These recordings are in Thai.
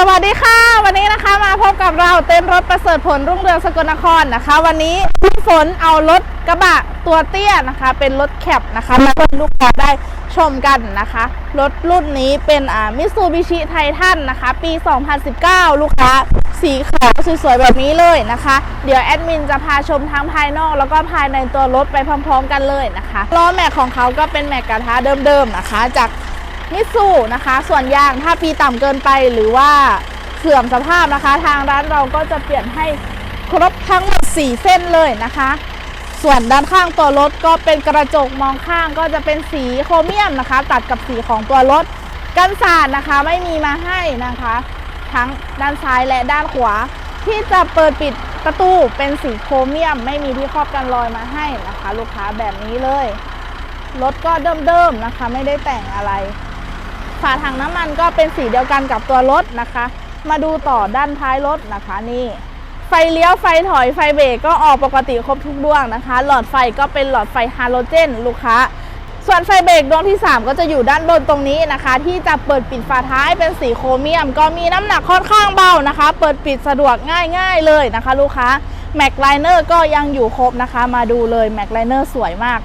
สวัสดีค่ะ วันนี้นะคะมาพบกับเราเต้นรถประเสริฐผลรุ่งเรืองสกลนครนะคะ วันนี้พี่ฝนเอารถกระบะตัวเตี้ยนะคะ เป็นรถแคปนะคะมาให้ลูกค้าได้ชมกันนะคะรถรุ่นนี้เป็นอ่ามิซูบิชิไททันนะคะ ปี 2019 ลูกค้าสีขาวสวยๆแบบนี้เลยนะคะ เดี๋ยวแอดมินจะพาชมทั้งภายนอก แล้วก็ภายในตัวรถไปพร้อม ๆ กันเลยนะคะล้อแม็กของเขาก็เป็นแม็กกระทะเดิมๆนะคะ จาก มิตซูนะคะ ส่วนยางถ้าปีต่ำเกินไปหรือว่าเสื่อมสภาพนะคะ ทางร้านเราก็จะเปลี่ยนให้ครบทั้งหมด4เส้นเลยนะคะ ส่วนด้านข้างตัวรถก็เป็นกระจกมองข้างก็จะเป็นสีโครเมียมนะคะ ตัดกับสีของตัวรถกันสาดนะคะไม่มีมาให้นะคะ ทั้งด้านซ้ายและด้านขวา ที่จะเปิดปิดประตูเป็นสีโครเมียม ไม่มีที่ครอบกันรอยมาให้นะคะ ลูกค้าแบบนี้เลยรถก็เดิมๆนะคะ ไม่ได้แต่งอะไร ฝาถังน้ำมันก็เป็นสีเดียวกันกับตัวรถนะคะ มาดูต่อด้านท้ายรถนะคะนี่ไฟเลี้ยวไฟถอยไฟเบรกก็ออกปกติครบทุกดวงนะคะ หลอดไฟก็เป็นหลอดไฟฮาโลเจน ลูกค้า ส่วนไฟเบรกดวงที่ 3 ก็จะอยู่ด้านบนตรงนี้นะคะ ที่จะเปิดปิดฝาท้ายเป็นสีโครเมียม ก็มีน้ำหนักค่อนข้างเบานะคะ เปิดปิดสะดวกง่ายๆเลยนะคะ ลูกค้าแม็กไลเนอร์ก็ยังอยู่ครบนะคะ มาดูเลยแม็กไลเนอร์สวยมาก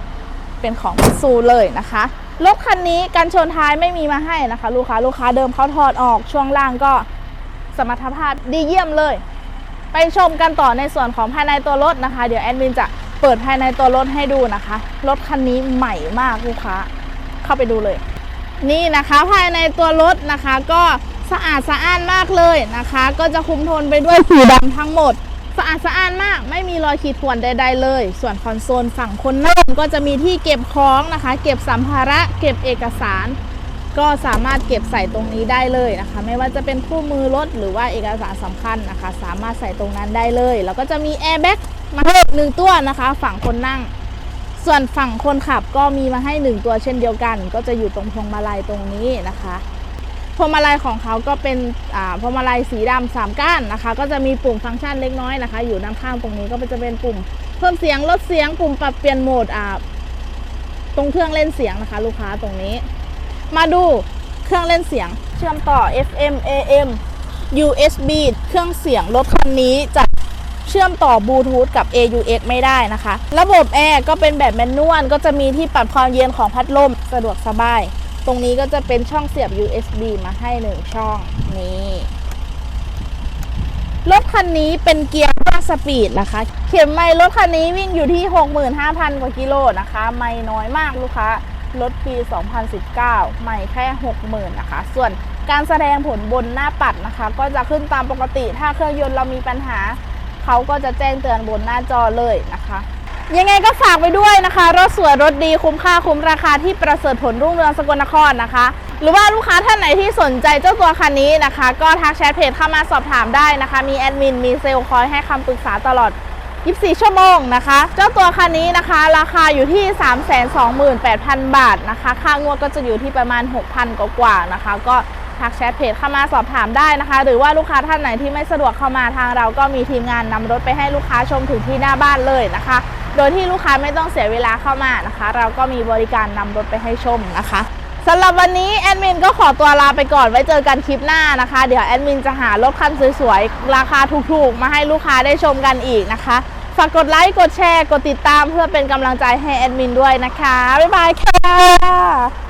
เป็นของซูเลยนะคะ รถคันนี้กันชนท้ายไม่มีมาให้นะคะ ลูกค้าลูกค้าเดิมเขาถอดออกช่วงล่างก็สมรรถภาพดีเยี่ยมเลย ไปชมกันต่อในส่วนของภายในตัวรถนะคะ เดี๋ยวแอดมินจะเปิดภายในตัวรถให้ดูนะคะ รถคันนี้ใหม่มากลูกค้า เข้าไปดูเลย นี่นะคะภายในตัวรถนะคะ ก็สะอาดสะอ้านมากเลยนะคะ ก็จะคุมโทนไปด้วยสีดำทั้งหมด สะอาดสะอ้านมาก ไม่มีรอยขีดข่วนใด ๆ เลย ส่วนคอนโซลฝั่งคนนั่งก็จะมีที่เก็บของนะคะ เก็บสัมภาระ เก็บเอกสาร ก็สามารถเก็บใส่ตรงนี้ได้เลยนะคะ ไม่ว่าจะเป็นคู่มือรถหรือว่าเอกสารสำคัญนะคะ สามารถใส่ตรงนั้นได้เลย แล้วก็จะมีแอร์แบ็กมาให้หนึ่งตัวนะคะ ฝั่งคนนั่ง ส่วนฝั่งคนขับก็มีมาให้หนึ่งตัวเช่นเดียวกัน ก็จะอยู่ตรงพวงมาลัยตรงนี้นะคะ พวงมาลัยของเขาก็เป็นพวงมาลัยสีดำสามก้านนะคะ ก็จะมีปุ่มฟังก์ชันเล็กน้อยนะคะ อยู่ด้านข้างตรงนี้ก็จะเป็นปุ่ม เพิ่มเสียงลดเสียงปุ่มปรับเปลี่ยนโหมดตรงเครื่องเล่นเสียงนะคะ ลูกค้าตรงนี้ มาดูเครื่องเล่นเสียงเชื่อมต่อ FM AM USB เครื่องเสียงรถคันนี้จะเชื่อมต่อบลูทูธกับ AUX ไม่ได้นะคะ ระบบแอร์ก็เป็นแบบแมนนวลก็จะมีที่ปรับความเย็นของพัดลมสะดวกสบาย ตรงนี้ก็จะเป็นช่องเสียบ USB มาให้หนึ่งช่องนี่รถคันนี้เป็นเกียร์5สปีดนะคะ เข็มไมล์รถคันนี้วิ่งอยู่ที่ 65,000 กว่ากิโลนะคะ ไม่น้อยมากลูกค้ารถปี 2019ไม่แค่ 60,000 นะคะ ส่วนการแสดงผลบนหน้าปัดนะคะ ก็จะขึ้นตามปกติ ถ้าเครื่องยนต์เรามีปัญหา เขาก็จะแจ้งเตือนบนหน้าจอเลยนะคะ ยังไงก็ฝากไปด้วยนะคะ รถสวยรถดีคุ้มค่าคุ้มราคาที่ประเสริฐผลรุ่งเรืองสกลนครนะคะ หรือว่าลูกค้าท่านไหนที่สนใจเจ้าตัวคันนี้นะคะ ก็ทักแชทเพจเข้ามาสอบถามได้นะคะ มีแอดมินมีเซลล์คอยให้คำปรึกษาตลอด 24 ชั่วโมงนะคะ เจ้าตัวคันนี้นะคะ ราคาอยู่ที่ 328,000 บาทนะคะ ค่างวดก็จะอยู่ที่ประมาณ 6,000 กว่าๆนะคะ ก็ ทักแชทเพจเข้ามาสอบถามได้นะคะ หรือว่าลูกค้าท่านไหนที่ไม่สะดวกเข้ามาทางเราก็มีทีมงานนำรถไปให้ลูกค้าชมถึงที่หน้าบ้านเลยนะคะ โดยที่ลูกค้าไม่ต้องเสียเวลาเข้ามานะคะ เราก็มีบริการนำรถไปให้ชมนะคะสำหรับวันนี้แอดมินก็ขอตัวลาไปก่อนไว้เจอกันคลิปหน้านะคะ เดี๋ยวแอดมินจะหารถคันสวยๆ ราคาถูกๆ มาให้ลูกค้าได้ชมกันอีกนะคะ ฝากกดไลค์ กดแชร์ กดติดตามเพื่อเป็นกำลังใจให้แอดมินด้วยนะคะ บ๊ายบายค่ะ